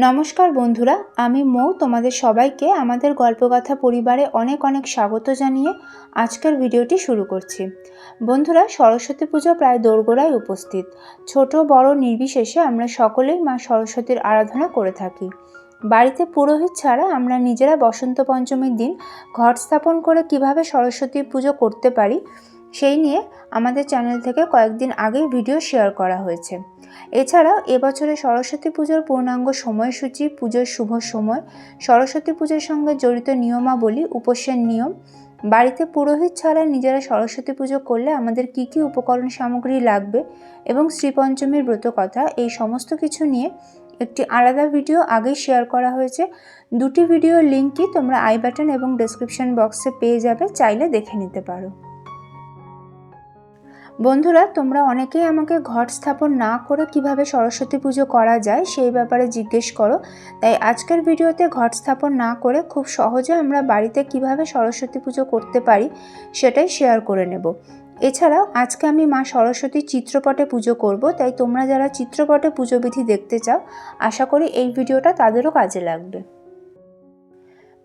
নমস্কার বন্ধুরা, আমি মৌ। তোমাদের সবাইকে আমাদের গল্পগাথা পরিবারে অনেক অনেক স্বাগত জানিয়ে আজকের ভিডিওটি শুরু করছি। বন্ধুরা, সরস্বতী পুজো প্রায় দোরগোড়ায় উপস্থিত। ছোট, বড়, নির্বিশেষে আমরা সকলেই মা সরস্বতীর আরাধনা করে থাকি। বাড়িতে পুরোহিত ছাড়া আমরা নিজেরা বসন্ত পঞ্চমীর দিন ঘট স্থাপন করে কীভাবে সরস্বতী পুজো করতে পারি সেই নিয়ে আমাদের চ্যানেল থেকে কয়েকদিন আগেই ভিডিও শেয়ার করা হয়েছে। এছাড়াও এবছরে সরস্বতী পুজোর পূর্ণাঙ্গ সময়সূচি, পুজোর শুভ সময়, সরস্বতী পুজোর সঙ্গে জড়িত নিয়মাবলী, উপসের নিয়ম, বাড়িতে পুরোহিত ছাড়া নিজেরা সরস্বতী পুজো করলে আমাদের কি কি উপকরণ সামগ্রী লাগবে এবং শ্রীপঞ্চমীর ব্রত কথা, এই সমস্ত কিছু নিয়ে একটি আলাদা ভিডিও আগেই শেয়ার করা হয়েছে। দুটি ভিডিওর লিঙ্কই তোমরা আই বাটন এবং ডেসক্রিপশন বক্সে পেয়ে যাবে, চাইলে দেখে নিতে পারো। বন্ধুরা, তোমরা অনেকেই আমাকে ঘট স্থাপন না করে কীভাবে সরস্বতী পুজো করা যায় সেই ব্যাপারে জিজ্ঞেস করো। তাই আজকের ভিডিওতে ঘট স্থাপন না করে খুব সহজে আমরা বাড়িতে কীভাবে সরস্বতী পুজো করতে পারি সেটাই শেয়ার করে নেব। এছাড়াও, আজকে আমি মা সরস্বতীর চিত্রপটে পুজো করব, তাই তোমরা যারা চিত্রপটে পুজোবিধি দেখতে চাও, আশা করি এই ভিডিওটা তাদেরও কাজে লাগবে।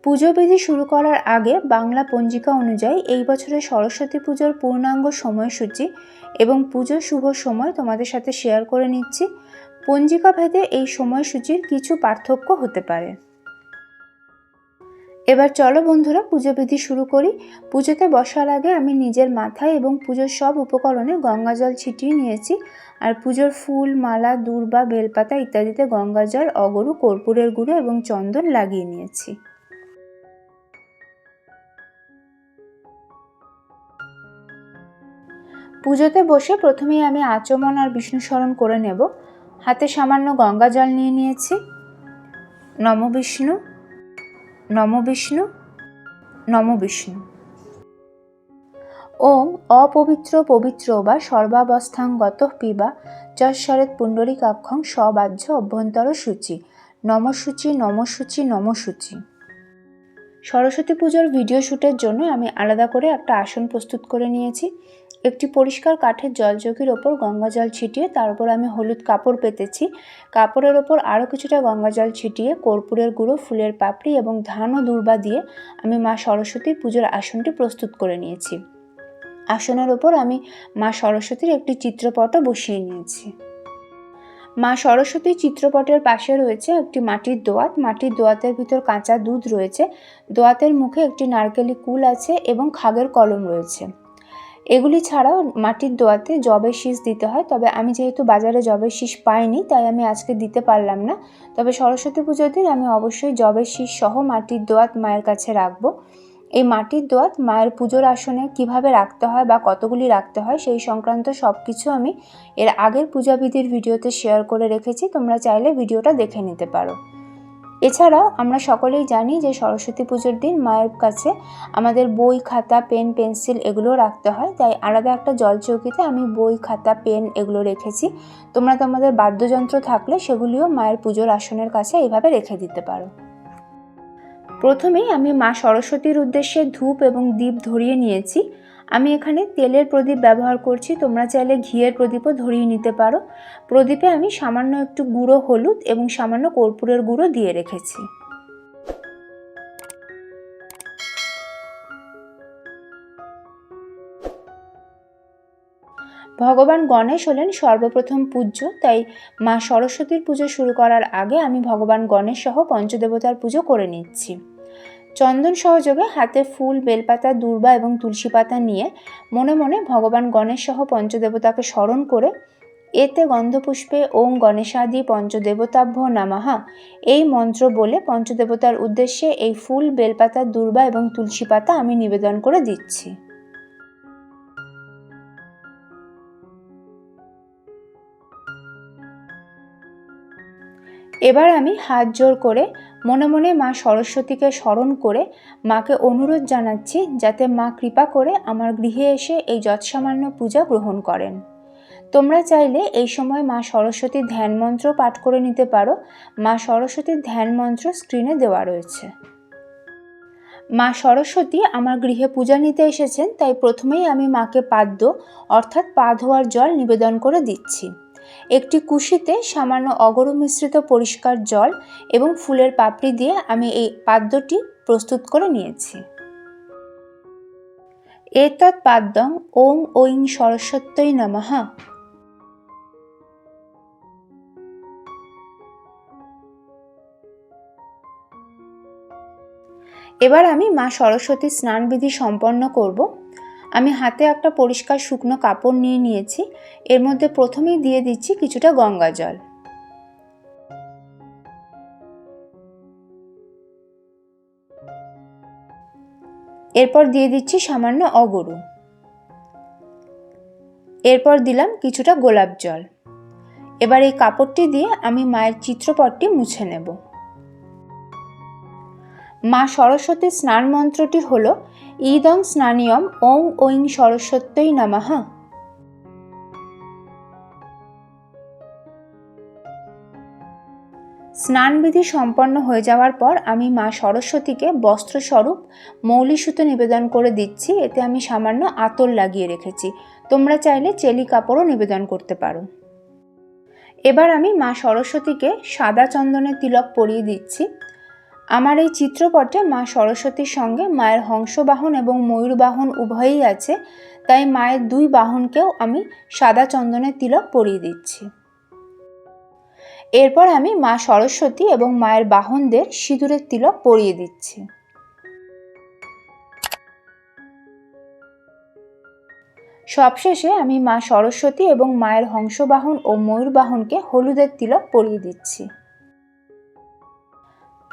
পুজোবিধি শুরু করার আগে বাংলা পঞ্জিকা অনুযায়ী এই বছরের সরস্বতী পুজোর পূর্ণাঙ্গ সময়সূচি এবং পুজোর শুভ সময় তোমাদের সাথে শেয়ার করে নিচ্ছি। পঞ্জিকা ভেদে এই সময়সূচির কিছু পার্থক্য হতে পারে। এবার চলো বন্ধুরা পুজোবিধি শুরু করি। পুজোতে বসার আগে আমি নিজের মাথায় এবং পুজোর সব উপকরণে গঙ্গা জল ছিটিয়ে নিয়েছি। আর পুজোর ফুল, মালা, দূর্বা, বেলপাতা ইত্যাদিতে গঙ্গা জল, অগরু, কর্পূরের গুঁড়ো এবং চন্দন লাগিয়ে নিয়েছি। পুজোতে বসে প্রথমেই আমি আচমন আর বিষ্ণু স্মরণ করে নেব। হাতে সামান্য গঙ্গা জল নিয়ে নিয়েছি। নম বিষ্ণু নম বিষ্ণু নম বিষ্ণু। ওম অপবিত্র পবিত্র বা সর্বাবস্থাঙ্গত পিবা যশ্বরেত পুণ্ডরিকাক্ষং সবাহ্য অভ্যন্তর সূচি। নমসূচি নমসূচি নমসূচি সরস্বতী পুজোর ভিডিও শ্যুটের জন্য আমি আলাদা করে একটা আসন প্রস্তুত করে নিয়েছি। একটি পরিষ্কার কাঠের জলচৌকির ওপর গঙ্গা জল ছিটিয়ে তার উপর আমি হলুদ কাপড় পেতেছি। কাপড়ের ওপর আরও কিছুটা গঙ্গা জল ছিটিয়ে কর্পূরের গুঁড়ো, ফুলের পাপড়ি এবং ধান ও দুর্বা দিয়ে আমি মা সরস্বতীর পুজোর আসনটি প্রস্তুত করে নিয়েছি। আসনের ওপর আমি মা সরস্বতীর একটি চিত্রপটও বসিয়ে নিয়েছি। মা সরস্বতী চিত্রপটের পাশে রয়েছে একটি মাটির দোয়াত। মাটির দোয়াতের ভিতর কাঁচা দুধ রয়েছে। দোয়াতের মুখে একটি নারকেলি কুল আছে এবং খাগের কলম রয়েছে। এগুলি ছাড়াও মাটির দোয়াতে জবের শীষ দিতে হয়। তবে আমি যেহেতু বাজারে জবের শীষ পাইনি, তাই আমি আজকে দিতে পারলাম না। তবে সরস্বতী পুজোর দিন আমি অবশ্যই জবের শীষ সহ মাটির দোয়াত মায়ের কাছে রাখব। এই মাটির দোয়াত মায়ের পুজোর আসনে কীভাবে রাখতে হয় বা কতগুলি রাখতে হয়, সেই সংক্রান্ত সব কিছু আমি এর আগের পূজাবিধির ভিডিওতে শেয়ার করে রেখেছি। তোমরা চাইলে ভিডিওটা দেখে নিতে পারো। এছাড়াও আমরা সকলেই জানি যে সরস্বতী পুজোর দিন মায়ের কাছে আমাদের বই, খাতা, পেন, পেন্সিল এগুলো রাখতে হয়। তাই আলাদা একটা জল চৌকিতে আমি বই, খাতা, পেন এগুলো রেখেছি। তোমরা তোমাদের বাদ্যযন্ত্র থাকলে সেগুলিও মায়ের পুজোর আসনের কাছে এইভাবে রেখে দিতে পারো। প্রথমেই আমি মা সরস্বতীর উদ্দেশ্যে ধূপ এবং দ্বীপ ধরিয়ে নিয়েছি। আমি এখানে তেলের প্রদীপ ব্যবহার করছি। তোমরা চাইলে ঘিয়ের প্রদীপও ধরিয়ে নিতে পারো। প্রদীপে আমি সামান্য একটু গুঁড়ো হলুদ এবং সামান্য কর্পূরের গুঁড়ো দিয়ে রেখেছি। ভগবান গণেশ হলেন সর্বপ্রথম পূজ্য, তাই মা সরস্বতীর পুজো শুরু করার আগে আমি ভগবান গণেশ সহ পঞ্চদেবতার পুজো করে নিচ্ছি। চন্দন সহযোগে হাতে ফুল, বেলপাতা, দূর্বা এবং তুলসী পাতা নিয়ে মনে মনে ভগবান গণেশ সহ পঞ্চদেবতাকে স্মরণ করে এতে গন্ধপুষ্পে ওং গণেশাদি পঞ্চদেবতাভ্য নামাহা। এই মন্ত্র বলে পঞ্চদেবতার উদ্দেশ্যে এই ফুল, বেলপাতা, দূর্বা এবং তুলসী পাতা আমি নিবেদন করে দিচ্ছি। এবার আমি হাত জোর করে মনে মনে মা সরস্বতীকে স্মরণ করে মাকে অনুরোধ জানাচ্ছি যাতে মা কৃপা করে আমার গৃহে এসে এই যৎসামান্য পূজা গ্রহণ করেন। তোমরা চাইলে এই সময় মা সরস্বতীর ধ্যান মন্ত্র পাঠ করে নিতে পারো। মা সরস্বতীর ধ্যান মন্ত্র স্ক্রিনে দেওয়া রয়েছে। মা সরস্বতী আমার গৃহে পূজা নিতে এসেছেন, তাই প্রথমেই আমি মাকে পাদ্য অর্থাৎ পা ধোয়ার জল নিবেদন করে দিচ্ছি। একটি কুশিতে সামান্য অগরু মিশ্রিত পরিষ্কার জল এবং ফুলের পাপড়ি দিয়ে আমি এই পাদ্যটি প্রস্তুত করে নিয়েছি। এতৎ পাদ্যং ওং ঐং সরস্বত্যই নমঃ। এবার আমি মা সরস্বতীর স্নানবিধি সম্পন্ন করব। আমি হাতে একটা পরিষ্কার শুকনো কাপড় নিয়ে নিয়েছি। এর মধ্যে প্রথমেই দিয়ে দিচ্ছি কিছুটা গঙ্গা জল। এরপর দিয়ে দিচ্ছি সামান্য অগরু। এরপর দিলাম কিছুটা গোলাপ জল। এবার এই কাপড়টি দিয়ে আমি মায়ের চিত্রপটটি মুছে নেব। মা সরস্বতীর স্নান মন্ত্রটি হল ইদং স্নানিয়ম ওং ঐং সরস্বত্যই নমঃ। স্নানবিধি সম্পন্ন হয়ে যাওয়ার পর আমি মা সরস্বতীকে বস্ত্রস্বরূপ মৌলি সুতো নিবেদন করে দিচ্ছি। এতে আমি সামান্য আতর লাগিয়ে রেখেছি। তোমরা চাইলে চেলি কাপড়ও নিবেদন করতে পারো। এবার আমি মা সরস্বতীকে সাদা চন্দনের তিলক পরিয়ে দিচ্ছি। আমার এই চিত্রপটে মা সরস্বতীর সঙ্গে মায়ের হংসবাহন এবং ময়ূরবাহন উভয়ই আছে, তাই মায়ের দুই বাহনকেও আমি সাদা চন্দনের তিলক পরিয়ে দিচ্ছি। এরপর আমি মা সরস্বতী এবং মায়ের বাহনদের সিঁদুরের তিলক পরিয়ে দিচ্ছি। সবশেষে আমি মা সরস্বতী এবং মায়ের হংসবাহন ও ময়ূরবাহনকে হলুদের তিলক পরিয়ে দিচ্ছি।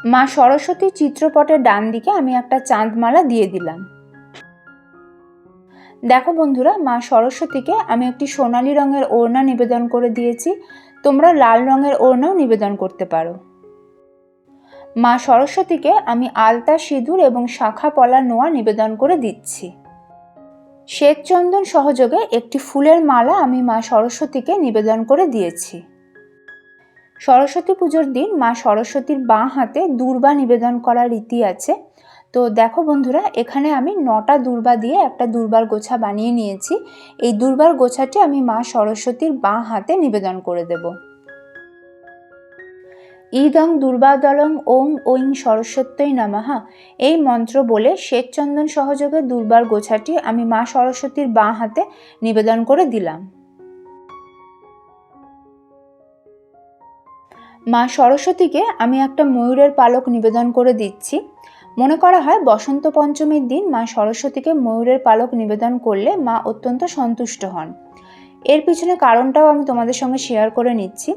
মা সরস্বতী চিত্রপটের ডান দিকে আমি একটা চাঁদমালা দিয়ে দিলাম। দেখো বন্ধুরা, মা সরস্বতীকে আমি একটি সোনালি রঙের ওড়না নিবেদন করে দিয়েছি। তোমরা লাল রঙের ওড়নাও নিবেদন করতে পারো। মা সরস্বতীকে আমি আলতা সিঁদুর এবং শাখা পলা নোয়া নিবেদন করে দিচ্ছি। শ্বেতচন্দন সহযোগে একটি ফুলের মালা আমি মা সরস্বতীকে নিবেদন করে দিয়েছি। সরস্বতী পুজোর দিন মা সরস্বতীর বাঁ হাতে দূর্বা নিবেদন করার রীতি আছে। তো দেখো বন্ধুরা, এখানে আমি নটা দুর্বা দিয়ে একটা দুর্বার গোছা বানিয়ে নিয়েছি। এই দুর্বার গোছাটি আমি মা সরস্বতীর বাঁ হাতে নিবেদন করে দেব। ইদং দুর্বাদলং ওং ঐং সরস্বত্যই নামাহা এই মন্ত্র বলে শ্বেতচন্দন সহযোগে দুর্বার গোছাটি আমি মা সরস্বতীর বাঁ হাতে নিবেদন করে দিলাম। মা সরস্বতীকে আমি একটা ময়ূরের পালক নিবেদন করে দিচ্ছি। মনে করা হয় বসন্ত পঞ্চমীর দিন মা সরস্বতীকে ময়ূরের পালক নিবেদন করলে মা অত্যন্ত সন্তুষ্ট হন। এর পিছনে কারণটাও আমি তোমাদের সঙ্গে শেয়ার করে নিচ্ছি।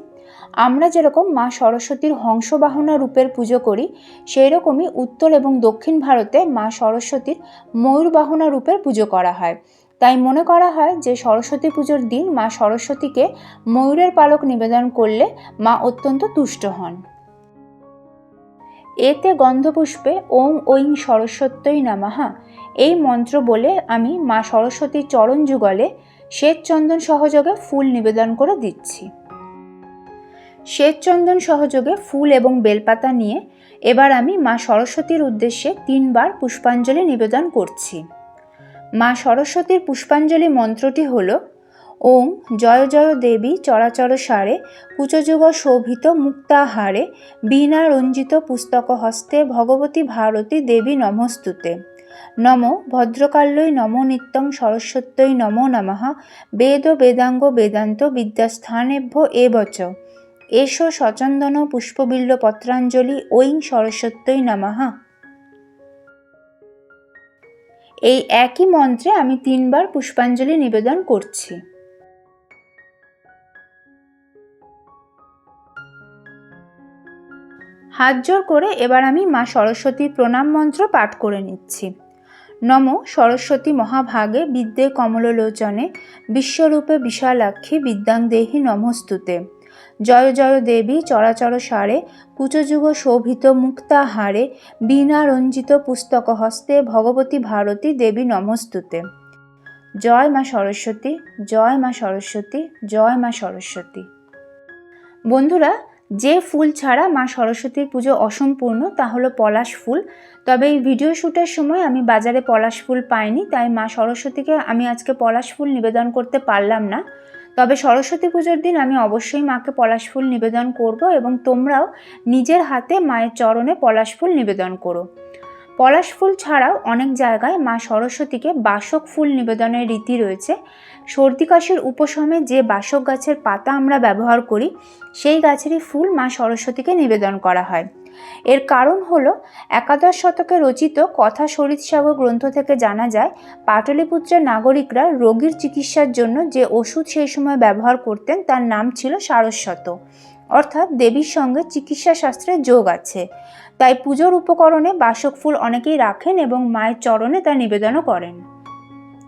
আমরা যেরকম মা সরস্বতীর হংসবাহনা রূপের পুজো করি সেই রকমই উত্তর এবং দক্ষিণ ভারতে মা সরস্বতীর ময়ূরবাহনা রূপের পুজো করা হয়। তাই মনে করা হয় যে সরস্বতী পুজোর দিন মা সরস্বতীকে ময়ূরের পালক নিবেদন করলে মা অত্যন্ত তুষ্ট হন। এতে গন্ধপুষ্পে ওং ঐং সরস্বত্যই নামাহা এই মন্ত্র বলে আমি মা সরস্বতীর চরণ যুগলে শ্বেতচন্দন সহযোগে ফুল নিবেদন করে দিচ্ছি। শ্বেতচন্দন সহযোগে ফুল এবং বেলপাতা নিয়ে এবার আমি মা সরস্বতীর উদ্দেশ্যে তিনবার পুষ্পাঞ্জলি নিবেদন করছি। মা সরস্বতীর পুষ্পাঞ্জলি মন্ত্রটি হল ওং জয় জয় দেবী চরাচর সারে, কুচযুগ শোভিত মুক্তাহারে বীণা রঞ্জিত পুস্তক হস্তে ভগবতী ভারতী দেবী নমস্তুতে। নম ভদ্রকাল্যই নম নিত্যং সরস্বত্যই নমো নমঃ, বেদ বেদাঙ্গ বেদান্ত বিদ্যাস্থানেভ্য এবচ। এষ সচন্দন পুষ্পবিল্ল পত্রাঞ্জলি ঐং সরস্বত্যই নমঃ। এই একই মন্ত্রে আমি তিনবার পুষ্পাঞ্জলি নিবেদন করছি। হাত জোর করে এবার আমি মা সরস্বতীর প্রণাম মন্ত্র পাঠ করে নিচ্ছি। নম সরস্বতী মহাভাগে বিদ্যে কমললোচনে বিশ্বরূপে বিশালাক্ষী বিদ্যাং দেহি নমস্তুতে। জয় জয় দেবী চরাচর সারে কুচযুগ শোভিত মুক্তাহারে বিনা রঞ্জিত পুস্তক হস্তে, ভগবতী ভারতী দেবী নমস্তুতে। জয় মা সরস্বতী, জয় মা সরস্বতী, জয় মা সরস্বতী। বন্ধুরা, যে ফুল ছাড়া মা সরস্বতীর পুজো অসম্পূর্ণ, তা হলো পলাশ ফুল। তবে এই ভিডিও শ্যুটের সময় আমি বাজারে পলাশ ফুল পাইনি, তাই মা সরস্বতীকে আমি আজকে পলাশ ফুল নিবেদন করতে পারলাম না। তবে সরস্বতী পুজোর দিন আমি অবশ্যই মাকে পলাশ ফুল নিবেদন করব এবং তোমরাও নিজের হাতে মায়ের চরণে পলাশ ফুল নিবেদন করো। পলাশ ফুল ছাড়াও অনেক জায়গায় মা সরস্বতীকে বাসক ফুল নিবেদনের রীতি রয়েছে। সর্দি কাশির উপশমে যে বাসক গাছের পাতা আমরা ব্যবহার করি, সেই গাছেরই ফুল মা সরস্বতীকে নিবেদন করা হয়। এর কারণ হলো, একাদশ শতকে রচিত কথা সরিৎসাগর গ্রন্থ থেকে জানা যায়, পাটলিপুত্রের নাগরিকরা রোগীর চিকিৎসার জন্য যে ওষুধ সেই সময় ব্যবহার করতেন, তার নাম ছিল সারস্বত। অর্থাৎ দেবীর সঙ্গে চিকিৎসা শাস্ত্রের যোগ আছে। তাই পুজোর উপকরণে বাসক ফুল অনেকেই রাখেন এবং মায়ের চরণে তা নিবেদনও করেন।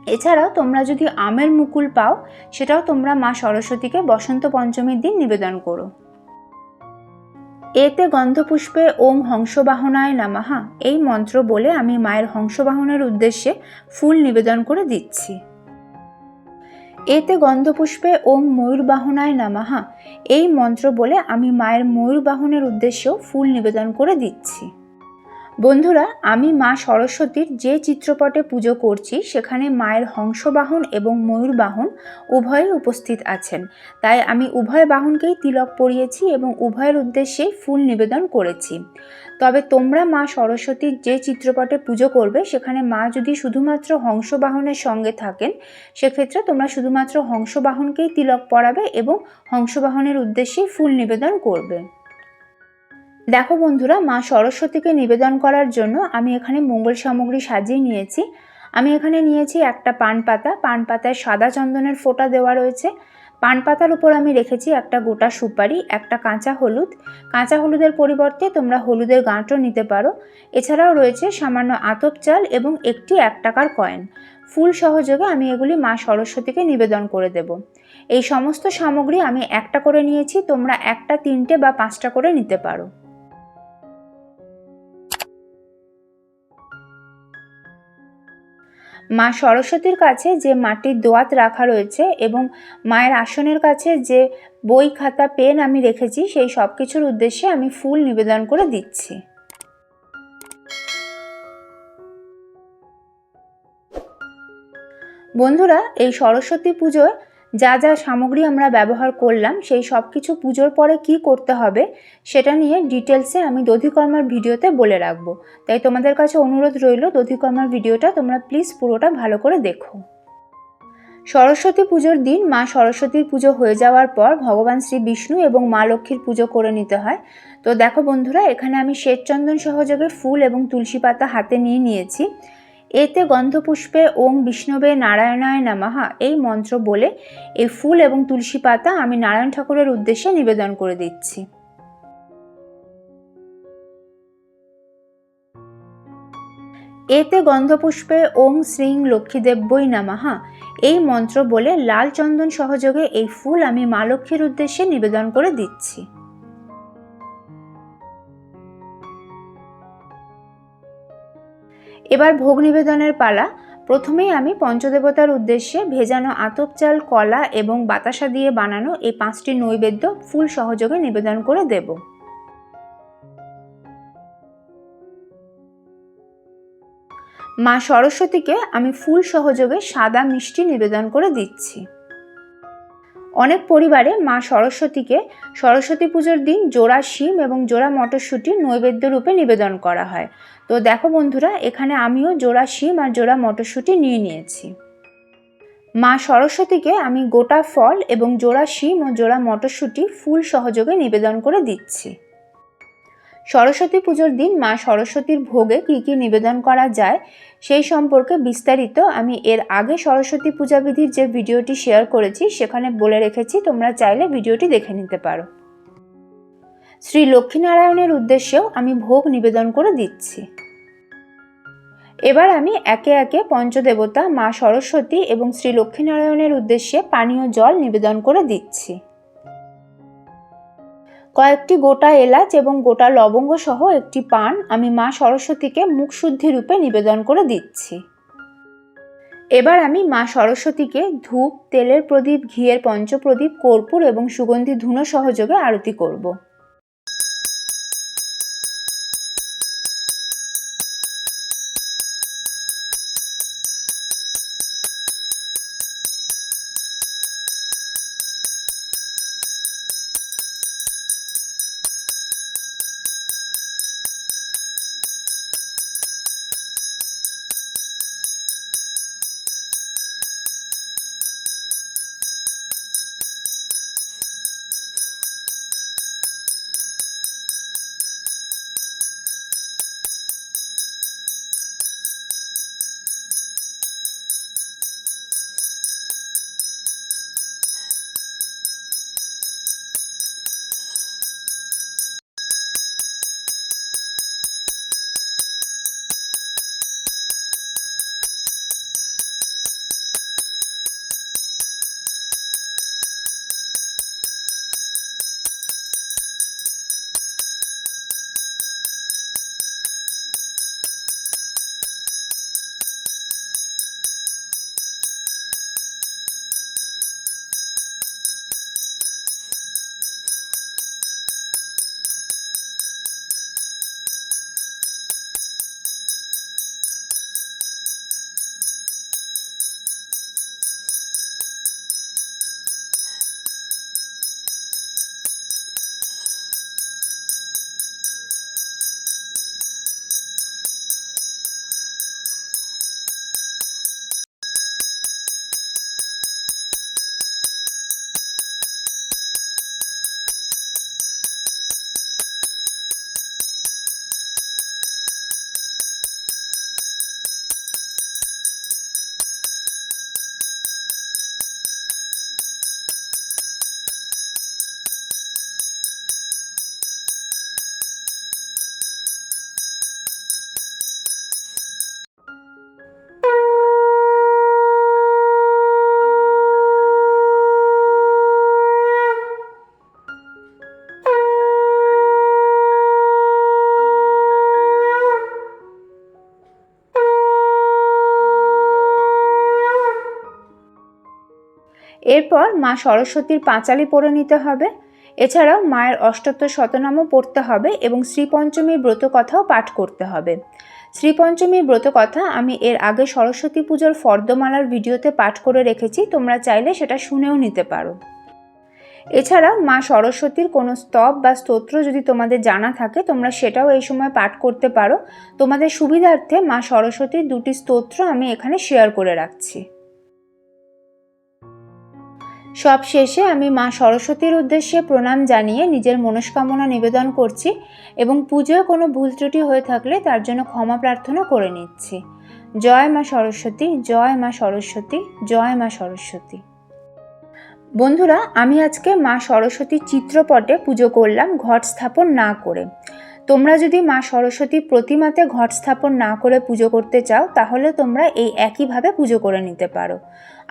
এছাড়াও তোমরা যদি আমের মুকুল পাও, সেটাও তোমরা মা সরস্বতীকে বসন্ত পঞ্চমীর দিন নিবেদন করো। এতে গন্ধপুষ্পে ওম হংসবাহনায় নামাহা, এই মন্ত্র বলে আমি মায়ের হংসবাহনের উদ্দেশ্যে ফুল নিবেদন করে দিচ্ছি। এতে গন্ধপুষ্পে ওম ময়ূরবাহনায় নামাহা। এই মন্ত্র বলে আমি মায়ের ময়ূরবাহনের উদ্দেশ্যেও ফুল নিবেদন করে দিচ্ছি। বন্ধুরা, আমি মা সরস্বতীর যে চিত্রপটে পুজো করছি, সেখানে মায়ের হংসবাহন এবং ময়ূরবাহন উভয়ই উপস্থিত আছেন। তাই আমি উভয় বাহনকেই তিলক পরিয়েছি এবং উভয়ের উদ্দেশ্যেই ফুল নিবেদন করেছি। তবে তোমরা মা সরস্বতীর যে চিত্রপটে পুজো করবে, সেখানে মা যদি শুধুমাত্র হংসবাহনের সঙ্গে থাকেন, সেক্ষেত্রে তোমরা শুধুমাত্র হংসবাহনকেই তিলক পরাবে এবং হংসবাহনের উদ্দেশ্যেই ফুল নিবেদন করবে। দেখো বন্ধুরা, মা সরস্বতীকে নিবেদন করার জন্য আমি এখানে মঙ্গল সামগ্রী সাজিয়ে নিয়েছি। আমি এখানে নিয়েছি একটা পান পাতা পান পাতায় সাদা চন্দনের ফোঁটা দেওয়া রয়েছে। পান পাতার উপর আমি রেখেছি একটা গোটা সুপারি, একটা কাঁচা হলুদ। কাঁচা হলুদের পরিবর্তে তোমরা হলুদের গাঁটও নিতে পারো। এছাড়াও রয়েছে সামান্য আতপ চাল এবং একটি এক টাকার কয়েন। ফুল সহযোগে আমি এগুলি মা সরস্বতীকে নিবেদন করে দেব। এই সমস্ত সামগ্রী আমি একটা করে নিয়েছি, তোমরা একটা, তিনটে বা পাঁচটা করে নিতে পারো। মা সরস্বতীর কাছে যে মাটির দোয়াত রাখা রয়েছে এবং মায়ের আসনের কাছে যে বই, খাতা, পেন আমি রেখেছি, সেই সব কিছুর উদ্দেশ্যে আমি ফুল নিবেদন করে দিচ্ছি। বন্ধুরা, এই সরস্বতী পুজোয় যা যা সামগ্রী আমরা ব্যবহার করলাম, সেই সব কিছু পুজোর পরে কি করতে হবে, সেটা নিয়ে ডিটেলসে আমি দধিকর্মার ভিডিওতে বলে রাখব। তাই তোমাদের কাছে অনুরোধ রইল, দধিকর্মার ভিডিওটা তোমরা প্লিজ পুরোটা ভালো করে দেখো। সরস্বতী পুজোর দিন মা সরস্বতীর পুজো হয়ে যাওয়ার পর ভগবান শ্রী বিষ্ণু এবং মা লক্ষ্মীর পুজো করে নিতে হয়। তো দেখো বন্ধুরা, এখানে আমি শ্বেতচন্দন সহযোগে ফুল এবং তুলসী পাতা হাতে নিয়ে নিয়েছি। এতে গন্ধপুষ্পে ওম বিষ্ণবে নারায়ণায় নামাহা এই মন্ত্র বলে এই ফুল এবং তুলসী পাতা আমি নারায়ণ ঠাকুরের উদ্দেশ্যে নিবেদন করে দিচ্ছি। এতে গন্ধপুষ্পে ওম শ্রীং লক্ষ্মীদেব্যই নামাহা এই মন্ত্র বলে লাল চন্দন সহযোগে এই ফুল আমি মা লক্ষ্মীর উদ্দেশ্যে নিবেদন করে দিচ্ছি। এবার ভোগ নিবেদনের পালা। প্রথমেই আমি পঞ্চদেবতার উদ্দেশ্যে ভেজানো আতপ চাল, কলা এবং বাতাসা দিয়ে বানানো এই পাঁচটি নৈবেদ্য ফুল সহযোগে নিবেদন করে দেব। মা সরস্বতীকে আমি ফুল সহযোগে সাদা মিষ্টি নিবেদন করে দিচ্ছি। অনেক পরিবারে মা সরস্বতীকে সরস্বতী পুজোর দিন জোড়া শিম এবং জোড়া মটরশুঁটি নৈবেদ্য রূপে নিবেদন করা হয়। তো দেখো বন্ধুরা, এখানে আমিও জোড়া শিম আর জোড়া মটরশুঁটি নিয়ে নিয়েছি। মা সরস্বতীকে আমি গোটা ফল এবং জোড়া শিম ও জোড়া মটরশুঁটি ফুল সহযোগে নিবেদন করে দিচ্ছি। সরস্বতী পুজোর দিন মা সরস্বতীর ভোগে কী কী নিবেদন করা যায় সেই সম্পর্কে বিস্তারিত আমি এর আগে সরস্বতী পূজাবিধির যে ভিডিওটি শেয়ার করেছি, সেখানে বলে রেখেছি, তোমরা চাইলে ভিডিওটি দেখে নিতে পারো। শ্রী লক্ষ্মীনারায়ণের উদ্দেশ্যেও আমি ভোগ নিবেদন করে দিচ্ছি। এবার আমি একে একে পঞ্চদেবতা, মা সরস্বতী এবং শ্রী লক্ষ্মীনারায়ণের উদ্দেশ্যে পানীয় জল নিবেদন করে দিচ্ছি। কয়েকটি গোটা এলাচ এবং গোটা লবঙ্গ সহ একটি পান আমি মা সরস্বতীকে মুখশুদ্ধি রূপে নিবেদন করে দিচ্ছি। এবার আমি মা সরস্বতীকে ধূপ, তেলের প্রদীপ, ঘিয়ের পঞ্চপ্রদীপ, কর্পূর এবং সুগন্ধি ধুনো সহযোগে আরতি করব। এরপর মা সরস্বতীর পাঁচালি পরে নিতে হবে। এছাড়াও মায়ের অষ্টোত্তর শতনামও পড়তে হবে এবং শ্রীপঞ্চমীর ব্রত কথাও পাঠ করতে হবে। শ্রীপঞ্চমীর ব্রত কথা আমি এর আগে সরস্বতী পুজোর ফর্দমালার ভিডিওতে পাঠ করে রেখেছি, তোমরা চাইলে সেটা শুনেও নিতে পারো। এছাড়া মা সরস্বতীর কোনো স্তব বা স্তোত্র যদি তোমাদের জানা থাকে, তোমরা সেটাও এই সময় পাঠ করতে পারো। তোমাদের সুবিধার্থে মা সরস্বতীর দুটি স্তোত্র আমি এখানে শেয়ার করে রাখছি। সব শেষে আমি মা সরস্বতীর উদ্দেশ্যে প্রণাম জানিয়ে নিজের মনস্কামনা নিবেদন করছি এবং পুজোয় কোনো ভুল ত্রুটি হয়ে থাকলে তার জন্য ক্ষমা প্রার্থনা করে নিচ্ছি। জয় মা সরস্বতী, জয় মা সরস্বতী, জয় মা সরস্বতী। বন্ধুরা, আমি আজকে মা সরস্বতীর চিত্রপটে পুজো করলাম ঘট স্থাপন না করে। তোমরা যদি মা সরস্বতী প্রতিমাতে ঘট স্থাপন না করে পুজো করতে চাও, তাহলে তোমরা এই একইভাবে পুজো করে নিতে পারো।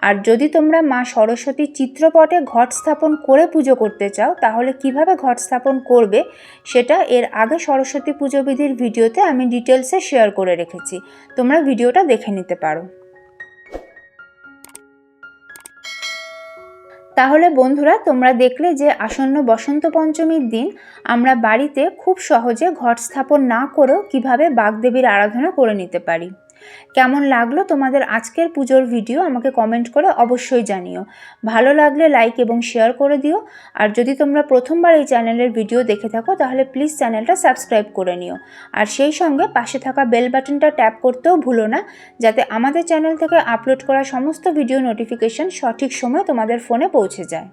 আর যদি তোমরা মা সরস্বতী চিত্রপটে ঘট স্থাপন করে পুজো করতে চাও, তাহলে কীভাবে ঘট স্থাপন করবে, সেটা এর আগে সরস্বতী পুজো বিধির ভিডিওতে আমি ডিটেলসে শেয়ার করে রেখেছি। তোমরা ভিডিওটা দেখে নিতে পারো। তাহলে বন্ধুরা, তোমরা দেখলে যে আসন্ন বসন্ত পঞ্চমীর দিন আমরা বাড়িতে খুব সহজে ঘট স্থাপন না করেও কীভাবে বাগদেবীর আরাধনা করে নিতে পারি। কেমন লাগল তোমাদের আজকের পুজোর ভিডিও আমাকে কমেন্ট করে অবশ্যই জানিও। ভালো লাগলে লাইক এবং শেয়ার করে দিও। আর যদি তোমরা প্রথমবার এই চ্যানেলের ভিডিও দেখে থাকো, তাহলে প্লিজ চ্যানেলটা সাবস্ক্রাইব করে নিও। আর সেই সঙ্গে পাশে থাকা বেল বাটনটা ট্যাপ করতেও ভুলো না, যাতে আমাদের চ্যানেল থেকে আপলোড করা সমস্ত ভিডিও নোটিফিকেশন সঠিক সময় তোমাদের ফোনে পৌঁছে যায়।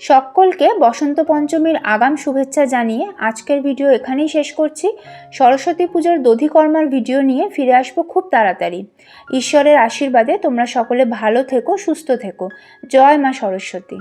সকলকে বসন্ত পঞ্চমীর আগাম শুভেচ্ছা জানিয়ে আজকের ভিডিও এখানেই শেষ করছি। সরস্বতী পুজোর দধিকর্মার ভিডিও নিয়ে ফিরে আসব খুব তাড়াতাড়ি। ঈশ্বরের আশীর্বাদে তোমরা সকলে ভালো থেকো, সুস্থ থেকো। জয় মা সরস্বতী।